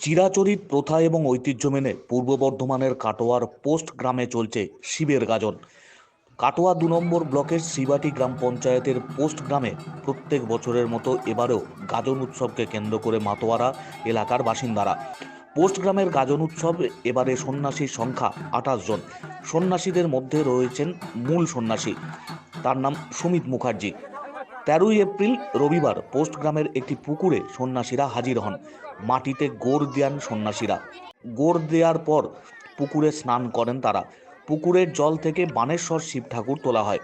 চিরাচরিত প্রথা এবং ঐতিহ্য মেনে পূর্ব বর্ধমানের কাটোয়ার পোস্ট গ্রামে চলছে শিবের গাজন। কাটোয়া দু নম্বর ব্লকের শিবাটি গ্রাম পঞ্চায়েতের পোস্ট গ্রামে প্রত্যেক বছরের মতো এবারেও গাজন উৎসবকে কেন্দ্র করে মাতোয়ারা এলাকার বাসিন্দারা। পোস্ট গ্রামের গাজন উৎসব এবারে সন্ন্যাসীর সংখ্যা আঠাশ জন। সন্ন্যাসীদের মধ্যে রয়েছেন মূল সন্ন্যাসী। তার নাম সুমিত মুখার্জি। তেরোই এপ্রিল রবিবার পোস্ট গ্রামের একটি পুকুরে সন্ন্যাসীরা হাজির হন। মাটিতে গোড় দেন সন্ন্যাসীরা। গোড় দেওয়ার পর পুকুরে স্নান করেন তারা। পুকুরের জল থেকে বানেশ্বর শিব ঠাকুর তোলা হয়।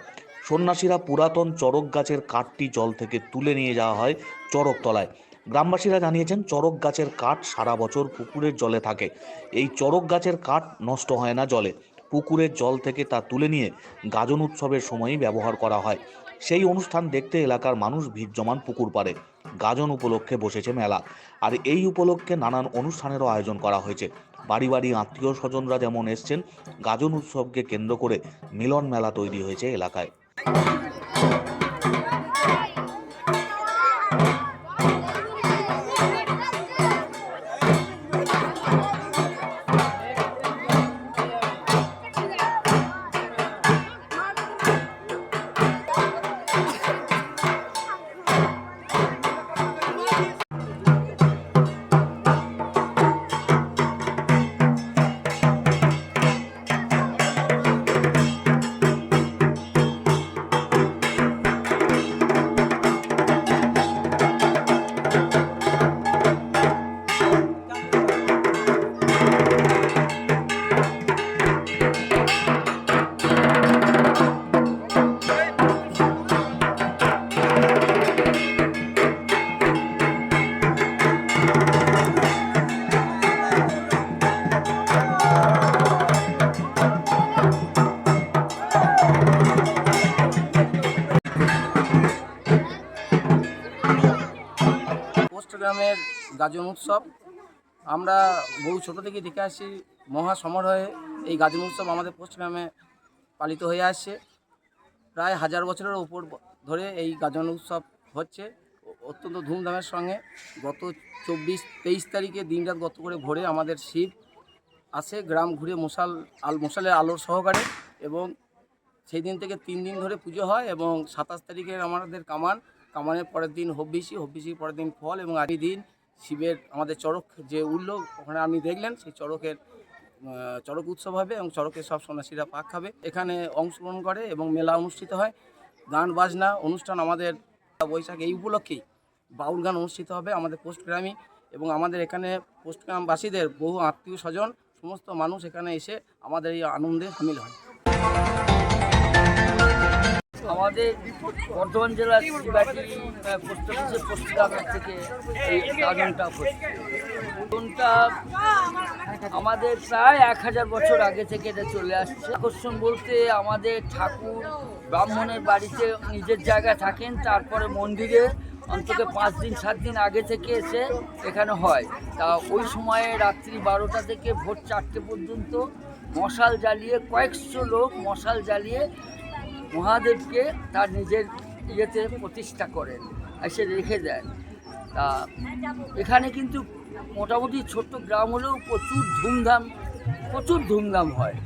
সন্ন্যাসীরা পুরাতন চড়ক গাছের কাঠটি জল থেকে তুলে নিয়ে যাওয়া হয় চড়ক তলায়। গ্রামবাসীরা জানিয়েছেন, চড়ক গাছের কাঠ সারা বছর পুকুরের জলে থাকে। এই চড়ক গাছের কাঠ নষ্ট হয় না জলে। পুকুরের জল থেকে তা তুলে নিয়ে গাজন উৎসবের সময়ই ব্যবহার করা হয়। সেই অনুষ্ঠান দেখতে এলাকার মানুষ ভিড় জমান পুকুর পাড়ে। গাজন উপলক্ষে বসেছে মেলা। আর এই উপলক্ষে নানান অনুষ্ঠানেরও আয়োজন করা হয়েছে। বাড়ি বাড়ি আত্মীয় স্বজনরা যেমন এসছেন, গাজন উৎসবকে কেন্দ্র করে মিলন মেলা তৈরি হয়েছে এলাকায়। গ্রামের গাজন উৎসব। আমরা বহু ছোট থেকে দেখে আসছি, মহা সমারোহে এই গাজন উৎসব আমাদের পোস্ট গ্রামে পালিত হয়ে আসছে। প্রায় হাজার বছরের উপর ধরে এই গাজন উৎসব হচ্ছে। অত্যন্ত ধুমধামের সঙ্গে গত চব্বিশ তেইশ তারিখে দিনরাত গত করে ভোরে আমাদের শিব আসে গ্রাম ঘুরে মশাল আল, মশালের আলোর সহকারে এবং সেই দিন থেকে তিন দিন ধরে পুজো হয় এবং সাতাশ তারিখের আমাদের কামান কামানের পরের দিন হব্বিসি, হব্বিসির পরের দিন ফল এবং আদি দিন শিবের, আমাদের চড়ক যে উঠল ওখানে আপনি দেখলেন, সেই চড়কের চড়ক উৎসব হবে এবং চড়কের সব সন্ন্যাসীরা পাক খাবে। এখানে অংশগ্রহণ করে এবং মেলা অনুষ্ঠিত হয়। গান, বাজনা, অনুষ্ঠান আমাদের বৈশাখ এই উপলক্ষেই বাউল গান অনুষ্ঠিত হবে আমাদের পোস্ট গ্রামে এবং আমাদের এখানে পোস্ট গ্রামবাসীদের বহু আত্মীয় স্বজন, সমস্ত মানুষ এখানে এসে আমাদের এই আনন্দে সামিল হয়। আমাদের বর্ধমান জেলার শিবাটি পোস্ট অফিসের থেকে এই হচ্ছে গাজনটা আমাদের প্রায় এক হাজার বছর আগে থেকে এটা চলে আসছে। আকর্ষণ বলতে আমাদের ঠাকুর ব্রাহ্মণের বাড়িতে নিজের জায়গায় থাকেন, তারপরে মন্দিরে অন্তত পাঁচ দিন, সাত দিন আগে থেকে এসে এখানে হয়। তা ওই সময়ে রাত্রি বারোটা থেকে ভোর চারটে পর্যন্ত মশাল জ্বালিয়ে কয়েকশো লোক মশাল জ্বালিয়ে মহাদেবকে তার নিজের ইয়েতে প্রতিষ্ঠা করেন, এসে রেখে দেন। তা এখানে কিন্তু মোটামুটি ছোট্ট গ্রাম হলেও প্রচুর ধুমধাম প্রচুর ধুমধাম হয়।